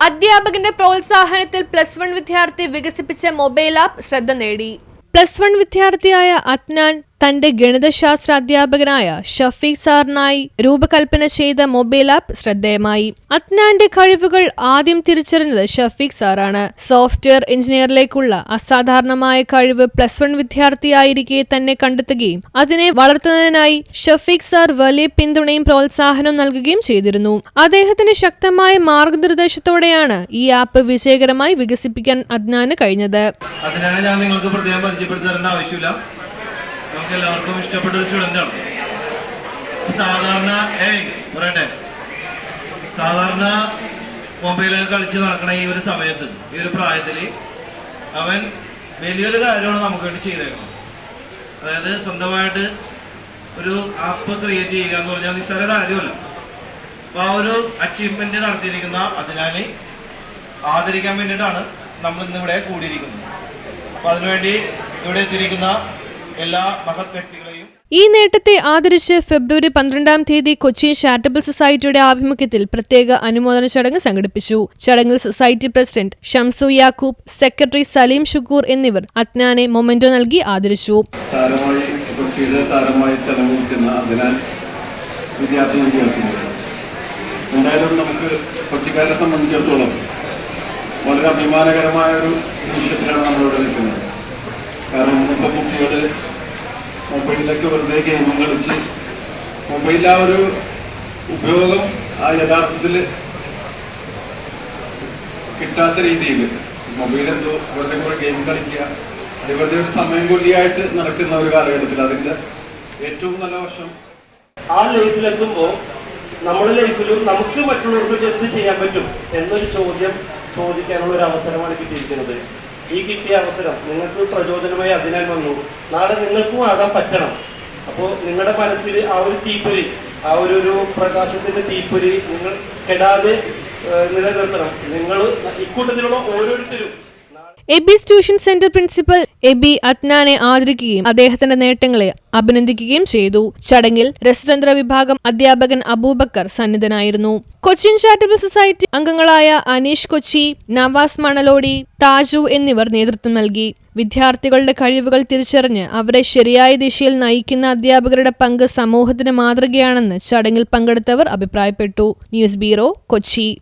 അധ്യാപകന്റെ പ്രോത്സാഹനത്തിൽ plus one വിദ്യാർത്ഥി വികസിപ്പിച്ച മൊബൈൽ ആപ്പ് ശ്രദ്ധ നേടി. പ്ലസ് വൺ വിദ്യാർത്ഥിയായ അത്നാൻ തന്റെ ഗണിതശാസ്ത്ര അധ്യാപകനായ ഷഫീഖ് സാറിനായി രൂപകൽപ്പന ചെയ്ത മൊബൈൽ ആപ്പ് ശ്രദ്ധേയമായി. അത്നാന്റെ കഴിവുകൾ ആദ്യം തിരിച്ചറിഞ്ഞത് ഷഫീഖ് സാറാണ്. സോഫ്റ്റ്വെയർ എഞ്ചിനീയറിലേക്കുള്ള അസാധാരണമായ കഴിവ് പ്ലസ് വൺ വിദ്യാർത്ഥിയായിരിക്കെ തന്നെ കണ്ടെത്തുകയും അതിനെ വളർത്തുന്നതിനായി ഷഫീഖ് സാർ വലിയ പിന്തുണയും പ്രോത്സാഹനവും നൽകുകയും ചെയ്തിരുന്നു. അദ്ദേഹത്തിന്റെ ശക്തമായ മാർഗനിർദ്ദേശത്തോടെയാണ് ഈ ആപ്പ് വിജയകരമായി വികസിപ്പിക്കാൻ അദ്നാന് കഴിഞ്ഞത്. ഞാൻ നിങ്ങൾക്ക് പരിചയപ്പെടുത്തേണ്ട ആവശ്യമില്ല. നമുക്ക് എല്ലാവർക്കും ഇഷ്ടപ്പെട്ട ഒരു സ്റ്റുഡന്റ് ആണ്. സാധാരണ ഏയ് പറയട്ടെ. സാധാരണ മൊബൈലൊക്കെ കളിച്ച് നടക്കണ ഈ ഒരു സമയത്ത് ഈ ഒരു പ്രായത്തിൽ അവൻ വലിയൊരു കാര്യമാണ് നമുക്ക് വേണ്ടി ചെയ്തേക്കണം അതായത് സ്വന്തമായിട്ട് ഒരു ആപ്പ് ക്രിയേറ്റ് ചെയ്യുക എന്ന് പറഞ്ഞാൽ നിസ്സാര കാര്യമല്ല. അപ്പൊ ആ ഒരു അച്ചീവ്മെന്റ് നടത്തിയിരിക്കുന്ന അതിനാൽ ആദരിക്കാൻ വേണ്ടിയിട്ടാണ് നമ്മൾ ഇന്നിവിടെ കൂടിയിരിക്കുന്നത്. അപ്പൊ അതിനുവേണ്ടി ഇവിടെ എത്തിയിരിക്കുന്ന എല്ലാ മഹത് വ്യക്തികളെയും ഈ നേട്ടത്തെ ആദരിച്ച് ഫെബ്രുവരി പന്ത്രണ്ടാം തീയതി കൊച്ചി ചാരിറ്റബിൾ സൊസൈറ്റിയുടെ ആഭിമുഖ്യത്തിൽ പ്രത്യേക അനുമോദന ചടങ്ങ് സംഘടിപ്പിച്ചു. ചടങ്ങിൽ society president Shamsu Yakoob secretary Saleem Shukoor എന്നിവർ അത്നാനെ മൊമെന്റോ നൽകി ആദരിച്ചു. എന്തായാലും നമുക്ക് കൊച്ചിക്കാരെ സംബന്ധിച്ചിടത്തോളം വളരെ അഭിമാനകരമായ ഒരു നിമിഷത്തിലാണ് നമ്മളിവിടെ നിൽക്കുന്നത്. കാരണം ഇന്നത്തെ കുട്ടികൾ മൊബൈലിലൊക്കെ വെറുതെ ഗെയിമും കളിച്ച് മൊബൈൽ ആ ഒരു ഉപയോഗം ആ യഥാർത്ഥത്തിൽ കിട്ടാത്ത രീതിയിൽ മൊബൈൽ എന്തോ വെറുതെ കുറെ ഗെയിം കളിക്കുക അത് വെറുതെ ഒരു സമയം കൊല്ലിയായിട്ട് നടക്കുന്ന ഒരു കാലഘട്ടത്തിൽ അതിന്റെ ഏറ്റവും നല്ല വശം. ആ ലൈഫിലെത്തുമ്പോൾ നമ്മുടെ ലൈഫിലും നമുക്ക് മറ്റുള്ളവർക്ക് എന്ത് ചെയ്യാൻ പറ്റും എന്നൊരു ചോദ്യം ചോദിക്കാനുള്ള ഒരു അവസരമാണ് കിട്ടിയിരിക്കുന്നത്. ഈ കിട്ടിയ അവസരം നിങ്ങൾക്ക് പ്രചോദനമായി അതിനാൽ വന്നു. നാളെ നിങ്ങൾക്കും ആകാൻ പറ്റണം. അപ്പോൾ നിങ്ങളുടെ മനസ്സിൽ ആ ഒരു തീപ്പൊരി ആ ഒരു ഒരു പ്രകാശത്തിന്റെ തീപ്പൊരി നിങ്ങൾ കെടാതെ നിലനിർത്തണം. നിങ്ങൾ ഇക്കൂട്ടത്തിലുള്ള ഓരോരുത്തരും AB's tuition centre principal AB അത്നാനെ ആദരിക്കുകയും അദ്ദേഹത്തിന്റെ നേട്ടങ്ങളെ അഭിനന്ദിക്കുകയും ചെയ്തു. ചടങ്ങിൽ രസതന്ത്ര വിഭാഗം അധ്യാപകൻ അബൂബക്കർ സന്നിധനായിരുന്നു. കൊച്ചിൻ ചാരിറ്റബിൾ സൊസൈറ്റി അംഗങ്ങളായ അനീഷ് കൊച്ചി നവാസ് മണലോടി താജു എന്നിവർ നേതൃത്വം നൽകി. വിദ്യാർത്ഥികളുടെ കഴിവുകൾ തിരിച്ചറിഞ്ഞ് അവരെ ശരിയായ ദിശയിൽ നയിക്കുന്ന അധ്യാപകരുടെ പങ്ക് സമൂഹത്തിന് മാതൃകയാണെന്ന് ചടങ്ങിൽ പങ്കെടുത്തവർ അഭിപ്രായപ്പെട്ടു. News bureau Kochi.